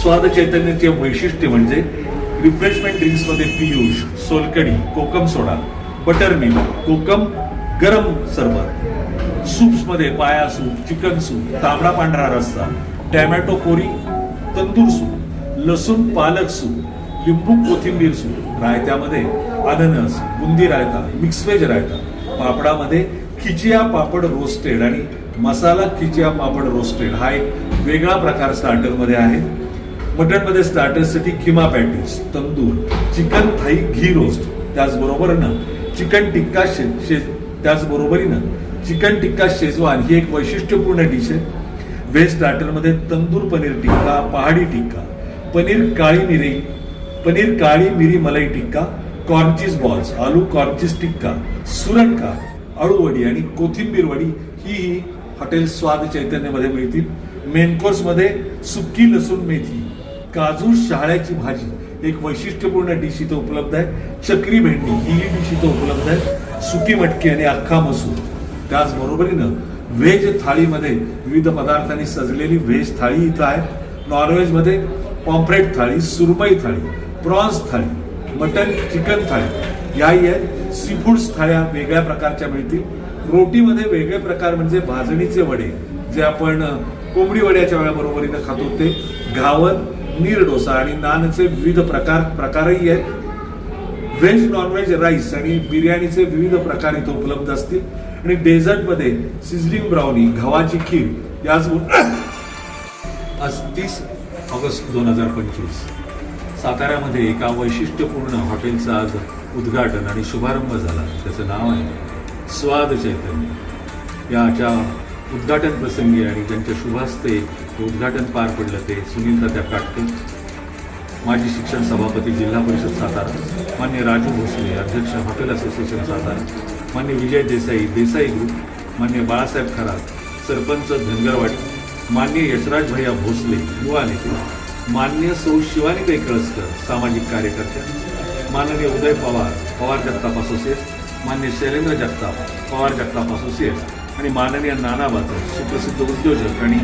स्वाद चैतन्याचे वैशिष्ट्य म्हणजे रिफ्रेशमेंट ड्रिंक्समध्ये Piyush solkadhi kokum soda butter milk kokum गरम सरबत सूप्समध्ये पाया सूप चिकन सूप तांबडा पांढरा रस्सा टॅमॅटो कोरी तंदूर सूप लसूण पालक सूप लिंबू कोथिंबीर सूप रायत्यामध्ये अननस बुंदी रायता मिक्स व्हेज रायता पापडामध्ये खिचिया पापड रोस्टेड आणि मसाला खिचिया पापड रोस्टेड हा एक वेगळा प्रकार स्टार्टरमध्ये आहे. मटनमध्ये स्टार्टर्ससाठी keema patties tandoor chicken thigh ghee roast त्याचबरोबरीनं chicken tikka शे शे त्याचबरोबरीनं चिकन टिक्का शेजवान ही एक वैशिष्ट्यपूर्ण डिश आहे. व्हेज स्टार्टरमध्ये तंदूर पनीर टिक्का पहाडी टिक्का पनीर काळी मिरी पनीर काळी मिरी malai tikka corn cheese balls आलू कॉर्नचीज टिक्का सुरणका अळूवडी आणि कोथिंबीर वडी ही ही हॉटेल स्वाद चैतन्यमध्ये मिळतील. मेन कोर्समध्ये सुकी लसूण मेथी काजू शहाळ्याची भाजी. एक वैशिष्ट्यपूर्ण डिश इथं उपलब्ध आहे. चक्री भेंडी ही डिश इथं उपलब्ध आहे. सुकी मटकी आणि अख्खा मसूर. त्याचबरोबरीनं व्हेज थाळीमध्ये विविध पदार्थांनी सजलेली व्हेज थाळी इथं आहे. नॉनव्हेजमध्ये pomfret thali surmai thali prawns thali mutton chicken thali. याही आहेत. सी फूड्स थाळ्या वेगळ्या प्रकारच्या मिळतील. रोटीमध्ये वेगळे प्रकार म्हणजे भाजणीचे वडे जे आपण कोंबडी वड्याच्या वेळाबरोबरीनं खातो. ते घावन नीर डोसा आणि नानचे विविध प्रकार प्रकारही आहेत. व्हेज नॉनव्हेज राईस आणि बिर्याणीचे विविध प्रकार इथे उपलब्ध असतील. आणि डेझर्टमध्ये सिझलिंग ब्राउनी गव्हाची खीर याच आज तीस ऑगस्ट दोन हजार पंचवीस. साताऱ्यामध्ये एका वैशिष्ट्यपूर्ण हॉटेलचं आज उद्घाटन आणि शुभारंभ झाला. त्याचं नाव आहे स्वाद चैतन्य. याच्या उद्घाटन प्रसंगी आणि त्यांच्या शुभास्ते उद्घाटन पार पडलं ते सुनील दादा काटके माजी शिक्षण सभापती जिल्हा परिषद सातारा मान्य राजू भोसले अध्यक्ष हॉटेल असोसिएशन सातारा मान्य विजय देसाई देसाई ग्रुप मान्य बाळासाहेब खरात सरपंच धनगरवाडी मान्य यशराज भैया भोसले युवा नेते मान्य सौ शिवानीताई कळसकर सामाजिक कार्यकर्त्या माननीय उदय पवार पवार जगताप असोसिएट मान्य शैलेंद्र जगताप पवार जगताप असोसिएट आणि माननीय नाना बाजार सुप्रसिद्ध उद्योजक आणि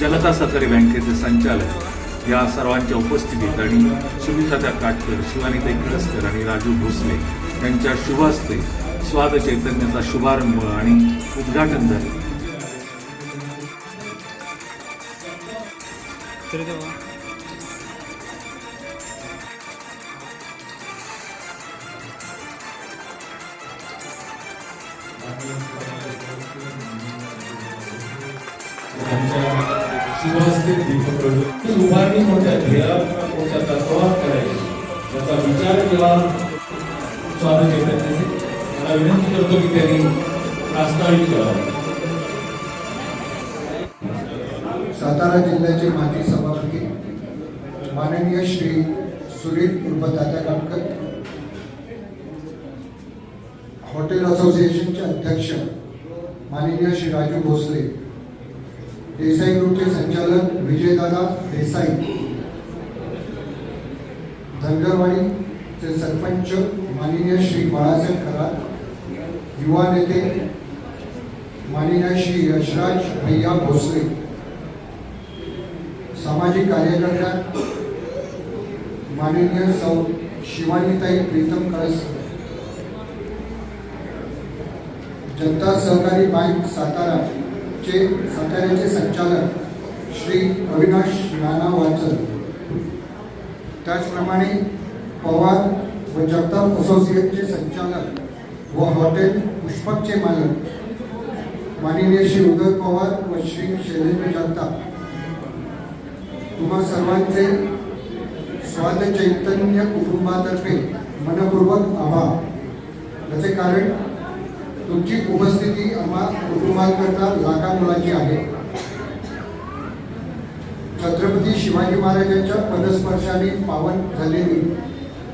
जनता सहकारी बँकेचे संचालक या सर्वांच्या उपस्थितीत आणि सुनीतात्या काटकर शिवानीताई कळसकर आणि राजू भोसले यांच्या शुभ हस्ते स्वाद चैतन्याचा शुभारंभ आणि उद्घाटन झाले. मला विनंती करतो की त्यांनी रास्ताळी करावी. सातारा जिल्ह्याचे माजी सभापती माननीय श्री सुनील उर्फ गाडकर हॉटेल असोसिएशनचे अध्यक्ष माननीय श्री राजू भोसले देसाई ग्रुपचे संचालक विजयदादा देसाई धनगरवाडीचे सरपंच माननीय श्री बाळासाहेब खरात युवा नेते माननीय श्री यशराज भैया भोसले सामाजिक कार्यकर्त्या माननीय सौ शिवानीताई प्रीतम कळस जनता सहकारी बँक सातारा चे साताऱ्याचे संचालक श्री अविनाश नाना वाचन. त्याचप्रमाणे पवार व जगताप असोसिएटचे संचालक व हॉटेल पुष्पकचे मालक. माननीय श्री उदय पवार व श्री शैलेंद्र जगताप. तुम्हा सर्वांचे स्वाद चैतन्य कुटुंबातर्फे मनपूर्वक आभार. याचे कारण तुमची उपस्थिती आम्हा कुटुंबाकरता लाखा मुलाची आहे. छत्रपती शिवाजी महाराजांच्या पदस्पर्शाने पावन झालेली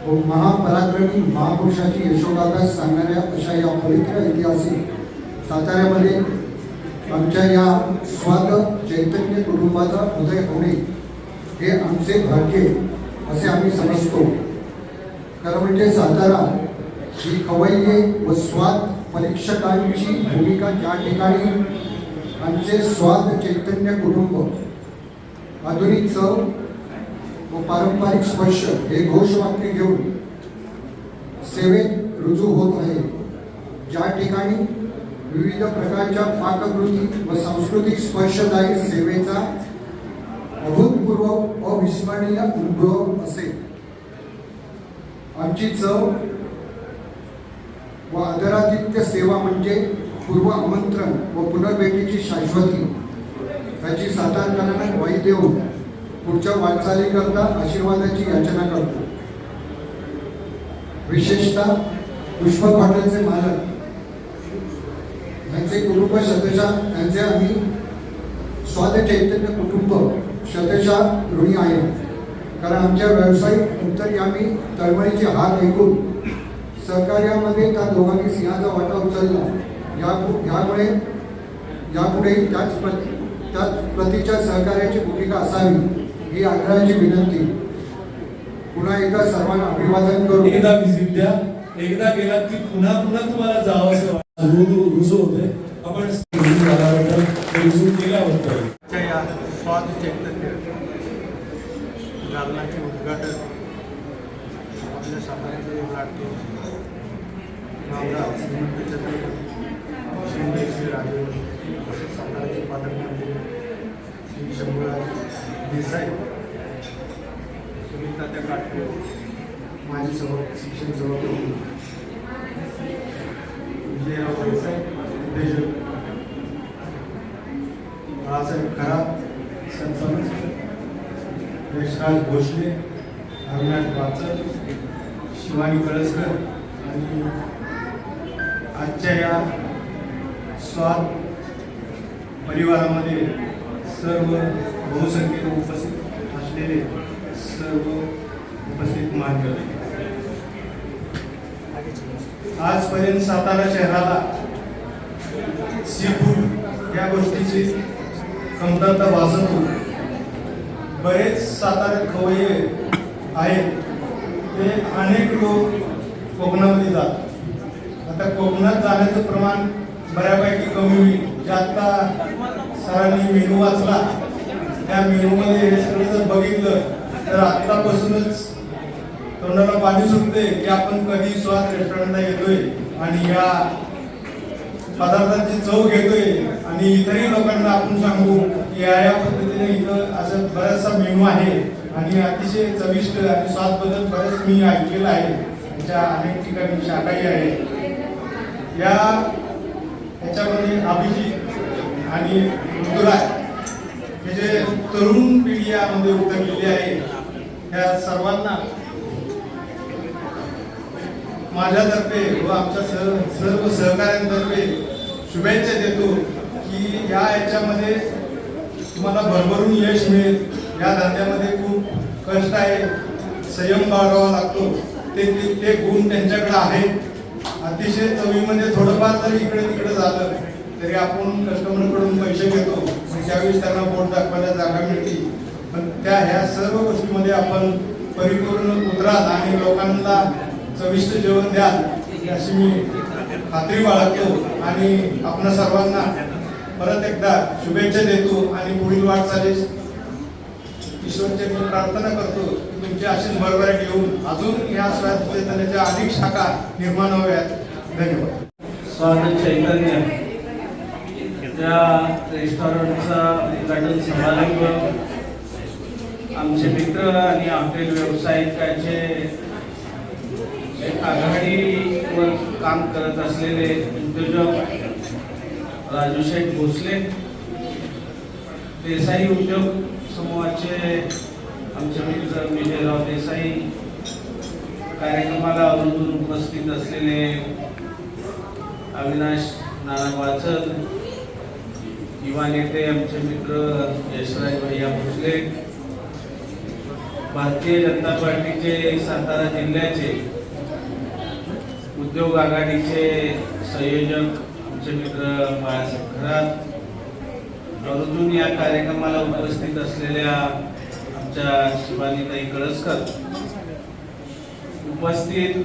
महापराक्रमी महापुरुषाची यशोगाथा सांगणाऱ्या अशा या पवित्र ऐतिहासिक साताऱ्यामध्ये आमच्या या स्वाद चैतन्य कुटुंबाचा उदय होणे हे आमचे भाग्य असे आम्ही समजतो. खरं म्हणजे सातारा ही कवय्ये व स्वाद परीक्षकांची भूमिका ज्या ठिकाणी आमचे स्वाद चैतन्य कुटुंब आधुनिक चव व पारंपरिक स्पर्श हे घोषवाक्य घेऊन सेवेत रुजू होत आहे. ज्या ठिकाणी विविध प्रकारच्या पाककृती व सांस्कृतिक स्पर्शदायी सेवेचा अभूतपूर्व अविस्मरणीय अनुभव असेल. आमची चव व आदरातिथ्य सेवा म्हणजे पूर्व आमंत्रण व पुनर्भेटीची शाश्वती. याची सातारकरांना वाई देऊन पुढच्या वाटचालीकरता आशीर्वादाची याचना करतो. विशेषतः पुष्प हॉटेलचे मालक. यांचे कुटुंब शतशः यांचे आम्ही स्वाद चैतन्य कुटुंब शतशः ऋणी आहे. कारण आमच्या व्यावसायिक नंतर आम्ही तळमळीचे हात ऐकून सहकार्यामध्ये त्या दोघांनी सिंहाचा वाटा उचलला. या यामुळे यापुढे त्याच प्रति त्याच प्रतीच्या सहकार्याची भूमिका असावी. ही आग्रहाची विनंती पुन्हा एकदा सर्वांना अभिवादन करू. एकदा विजिट द्या. एकदा गेलात की पुन्हा पुन्हा तुम्हाला जावं असं वाटतं. रुजू होते. आपण रुजू या स्वाद चैतन्य दालनाचे उद्घाटन आपल्या लाडके नामदार श्रीमंत छत्रपती शिंदे श्री राजे तसेच साताऱ्याचे पालकमंत्री श्री शंभूराज देसाई सुनीता त्या काटके माजी सभा शिक्षण सभापती विजयराव देसाई उद्योजक बाळासाहेब खराब संचालक यशराज भोसले अविनाश बाचल शिवानी कळसकर आणि आजच्या या स्वाद परिवारामध्ये सर्व बहुसंख्येने उपस्थित असलेले सर्व उपस्थित मान्यवर. आजपर्यंत सातारा शहराला सी फूड या गोष्टीची कमतरता भासत होती. बरेच सातारा खवय्ये आहेत. ते अनेक लोक कोकणामध्ये जातात. आता कोकणात जाण्याचं प्रमाण बऱ्यापैकी कमी होईल. जे आता सरांनी मेनू वाचला. त्या मेनूमध्ये हे सगळं जर बघितलं तर आत्तापासूनच तोंडाला पाणी सुटते की आपण कधी स्वाद रेस्टॉरंटला येतोय आणि या पदार्थांची चव घेतोय. आणि इतरही लोकांना आपण सांगू की या या पद्धतीने इथं असं बराचसा मेनू आहे आणि अतिशय चविष्ट आणि स्वादबद्दल बरंच मी ऐकलेलं आहे. त्याच्या अनेक ठिकाणी शाखाही आहे. या ह्याच्यामध्ये अभिजित आणि मृदुराज हे जे तरुण पिढी यामध्ये उतरलेली आहे त्या सर्वांना माझ्यातर्फे व आमच्या सर सर्व सहकाऱ्यांतर्फे शुभेच्छा देतो की या याच्यामध्ये तुम्हाला भरभरून यश मिळेल. या धंद्यामध्ये खूप कष्ट आहे. संयम बाळगावा लागतो. ते ते- गुण त्यांच्याकडे आहेत. अतिशय चवीमध्ये थोडंफार तर इकडे तिकडे झालं. तरी आपण कस्टमरकडून पैसे घेतो. त्यावेळेस त्यांना बोट दाखवायला जागा मिळते. पण त्या ह्या सर्व गोष्टीमध्ये आपण परिपूर्ण उतराल आणि लोकांना चविष्ट जेवण द्याल अशी मी खात्री बाळगतो. आणि आपण सर्वांना परत एकदा शुभेच्छा देतो आणि पुढील वाटचालीस ईश्वरचे मी प्रार्थना करतो की तुमची अशीच भरभराट येऊन अजून या स्वाद चैतन्याच्या अधिक शाखा निर्माण व्हाव्यात धन्यवाद. स्वाद चैतन्य. त्या रेस्टॉरंटचा उद्घाटन समारंभ आमचे मित्र आणि हॉटेल व्यावसायिकाचे आघाडीवर काम करत असलेले उद्योजक राजू भोसले देसाई उद्योग समूहाचे आमचे मित्र विजयराव देसाई कार्यक्रमाला अवलंबून उपस्थित असलेले अविनाश नाना वाचन युवा नेते आमचे मित्र यशराज भैया भोसले भारतीय जनता पार्टीचे सातारा जिल्ह्याचे उद्योग आघाडीचे संयोजक आमचे मित्र बाळासाहेब खरात अजून या कार्यक्रमाला उपस्थित असलेल्या आमच्या शिवानीताई कळसकर उपस्थित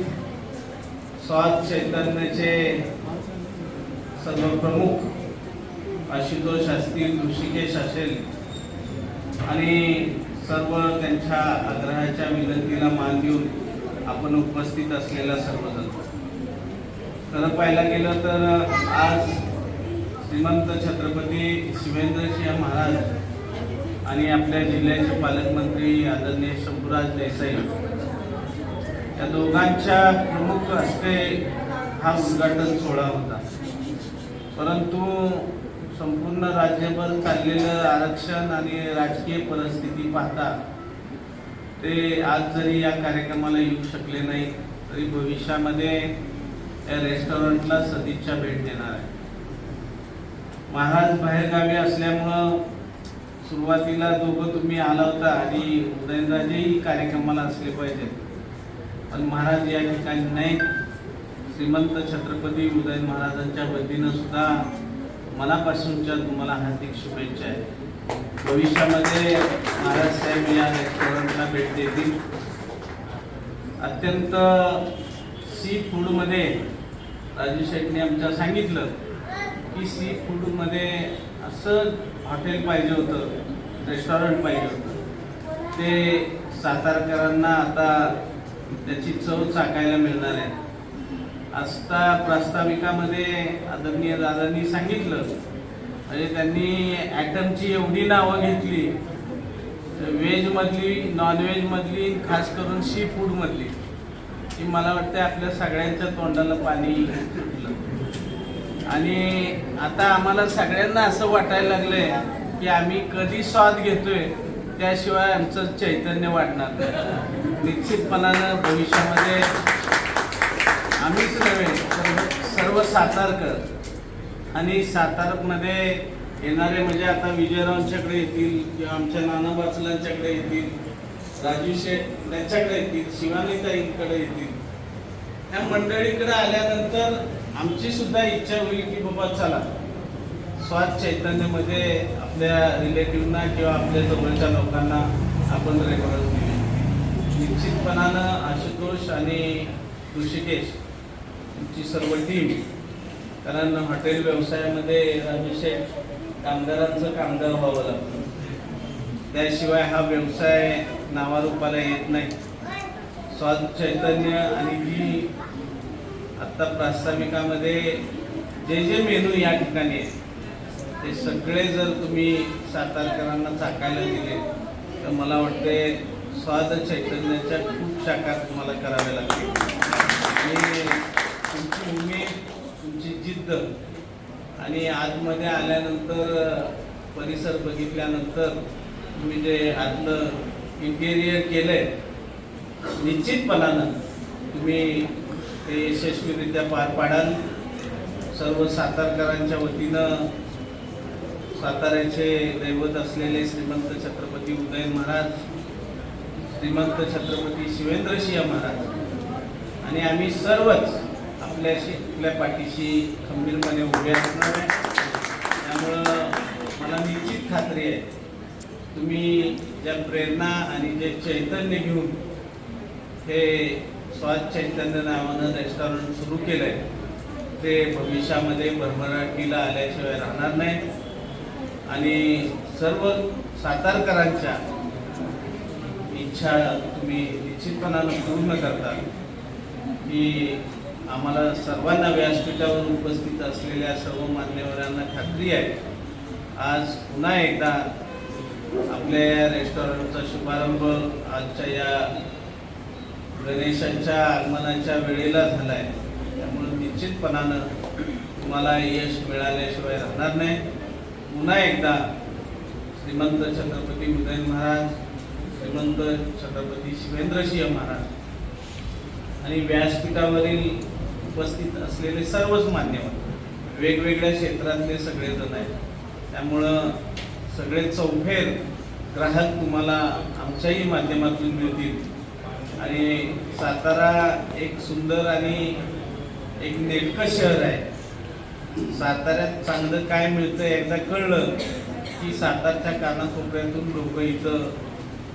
स्वाद चैतन्याचे सर्व प्रमुख आशुतोष असतील ऋषिकेश असेल. आणि सर्व त्यांच्या आग्रहाच्या विनंतीला मान देऊन आपण उपस्थित असलेला सर्वजण. खरं पाहायला गेलं तर आज श्रीमंत छत्रपती शिवेंद्रसिंह महाराज आणि आपल्या जिल्ह्याचे पालकमंत्री आदरणीय शंभूराज देसाई या दोघांच्या प्रमुख हस्ते हा उद्घाटन सोहळा होता. परंतु संपूर्ण राज्यभर चाललेलं आरक्षण आणि राजकीय परिस्थिती पाहता ते आज जरी या कार्यक्रमाला येऊ शकले नाही तरी भविष्यामध्ये या रेस्टॉरंटला सदिच्छा भेट देणार आहे. महाराज बाहेरगावी असल्यामुळं सुरुवातीला दोघं तुम्ही आला होता आणि उदयनराजेही कार्यक्रमाला असले पाहिजेत. पण महाराज या ठिकाणी नाही श्रीमंत छत्रपती उदय महाराजांच्या वतीनं सुद्धा मनापासूनच्या तुम्हाला हार्दिक शुभेच्छा आहेत. भविष्यामध्ये महाराज साहेब या रेस्टॉरंटला भेट देतील. अत्यंत सी फूडमध्ये राजू शेठने आमच्या सांगितलं की सी फूडमध्ये असं हॉटेल पाहिजे होतं रेस्टॉरंट पाहिजे होतं. ते सातारकरांना आता त्याची चव चाकायला मिळणार आहे. आस्था प्रास्ताविकामध्ये आदरणीय दादांनी सांगितलं. म्हणजे त्यांनी ॲटमची एवढी नावं घेतली. व्हेजमधली नॉनव्हेजमधली खास करून सी फूडमधली की मला वाटतं आपल्या सगळ्यांच्या तोंडाला पाणी सुटलं आणि आता आम्हाला सगळ्यांना असं वाटायला लागलंय की आम्ही कधी स्वाद घेतोय त्याशिवाय आमचं चैतन्य वाढणार निश्चितपणानं भविष्यामध्ये सर्व सातारकर आणि सातारमध्ये येणारे म्हणजे आता विजयरावांच्याकडे येतील किंवा आमच्या नाना बाचलांच्याकडे येतील राजू शेठ यांच्याकडे येतील शिवानीताईंकडे येतील. ह्या मंडळीकडे आल्यानंतर आमची सुद्धा इच्छा होईल की बाबा चला. स्वाद चैतन्यमध्ये आपल्या रिलेटिव्हना किंवा आपल्या जवळच्या लोकांना आपण रेफरन्स दिले निश्चितपणानं आशुतोष आणि ऋषिकेश तुमची सर्व टीम कारण हॉटेल व्यवसायामध्ये अभिषेक कामगारांचं कामगार व्हावं लागतं. त्याशिवाय हा व्यवसाय नावारूपाला येत नाही. स्वाद चैतन्य आणि जी आत्ता प्रास्ताविकामध्ये जे जे मेनू या ठिकाणी आहेत ते सगळे जर तुम्ही सातारकरांना चाकायला दिले तर मला वाटते स्वाद चैतन्याच्या खूप शाखा तुम्हाला कराव्या लागतील. आणि जिद्द आणि आतमध्ये आल्यानंतर परिसर बघितल्यानंतर तुम्ही जे आतलं इंटेरियर आहे निश्चितपणानं तुम्ही ते यशस्वीरित्या पार पाडाल. सर्व सातारकरांच्या वतीनं साताऱ्याचे दैवत असलेले श्रीमंत छत्रपती उदय महाराज श्रीमंत छत्रपती शिवेंद्रसिंह महाराज आणि आम्ही सर्वच आपल्याशी आपल्या पाठीशी खंबीरपणे उभे असणार आहे. त्यामुळं मला निश्चित खात्री आहे तुम्ही ज्या प्रेरणा आणि जे चैतन्य घेऊन हे स्वाद चैतन्य नावानं रेस्टॉरंट सुरू केलं आहे ते भविष्यामध्ये भरभराटीला आल्याशिवाय राहणार नाही. आणि सर्व सातारकरांच्या इच्छा तुम्ही निश्चितपणानं पूर्ण करता. की आम्हाला सर्वांना व्यासपीठावर उपस्थित असलेल्या सर्व मान्यवरांना खात्री आहे. आज पुन्हा एकदा आपल्या या रेस्टॉरंटचा शुभारंभ आजच्या या गणेशांच्या आगमनाच्या वेळेला झाला आहे त्यामुळे निश्चितपणानं तुम्हाला यश मिळाल्याशिवाय राहणार नाही. पुन्हा एकदा श्रीमंत छत्रपती उदय महाराज श्रीमंत छत्रपती शिवेंद्रसिंह महाराज आणि व्यासपीठावरील उपस्थित असलेले सर्वच मान्यवर वेगवेगळ्या क्षेत्रातले सगळेजण आहेत. त्यामुळं सगळे चौफेर ग्राहक तुम्हाला आमच्याही माध्यमातून मिळतील. आणि सातारा एक सुंदर आणि एक नेटकं शहर आहे. साताऱ्यात चांगलं काय मिळतं एकदा कळलं की सातारच्या कानाकोपऱ्यातून लोक इथं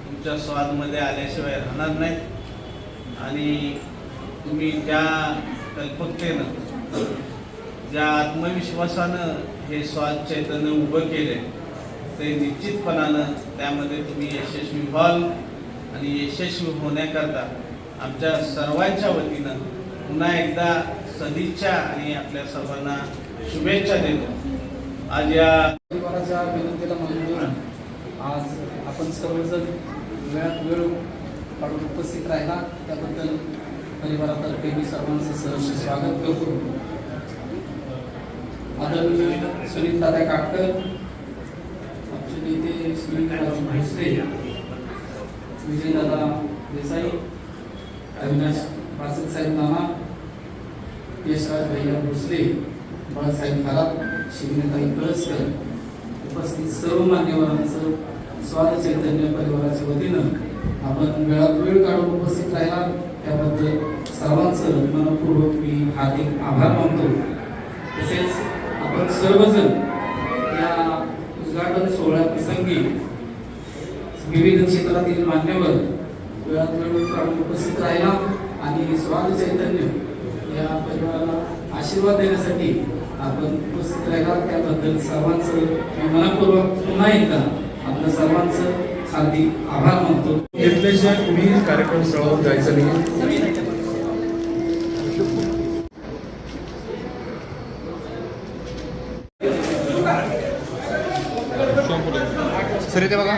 तुमच्या स्वादमध्ये आल्याशिवाय राहणार नाहीत. आणि तुम्ही त्या कल्पकतेनं ज्या आत्मविश्वासानं हे स्वाद चैतन्य उभं आहे ते निश्चितपणानं त्यामध्ये तुम्ही यशस्वी व्हाल आणि यशस्वी होण्याकरता आमच्या सर्वांच्या वतीनं पुन्हा एकदा सदिच्छा आणि आपल्या सर्वांना शुभेच्छा देतो. आज या परिवाराच्या विनंतीला मान्य आज आपण सर्वजण वेळात वेळ काढून उपस्थित राहिला. त्याबद्दल परिवारातर्फे मी सर्वांचं सहर्ष स्वागत करतो. आदरणीय सुनील दादा काटकर आमचे नेते सुनील राजू भोसले विजयदादा देसाई अविनाश बासत साहेब नाना यशराज भैया भोसले बाळासाहेब खरात शिवनेताई कळसकर उपस्थित सर्व मान्यवरांचं स्वाद चैतन्य परिवाराच्या वतीनं आपण वेळात वेळ काढून उपस्थित राहिला. त्याबद्दल सर्वांचं मनपूर्वक मी हार्दिक आभार मानतो. तसेच आपण सर्वजण या उद्घाटन सोहळ्या प्रसंगी विविध क्षेत्रातील मान्यवर वेळात वेळ काढून उपस्थित राहिला आणि स्वाद चैतन्य या परिवाराला आशीर्वाद देण्यासाठी आपण उपस्थित राहिला. त्याबद्दल सर्वांचं मनपूर्वक पुन्हा एकदा आपलं सर्वांचं हार्दिक आभार मानतो. घेतल्याशिवाय कुणीही कार्यक्रम स्थळावर जायचं नाही सर इथे बघा.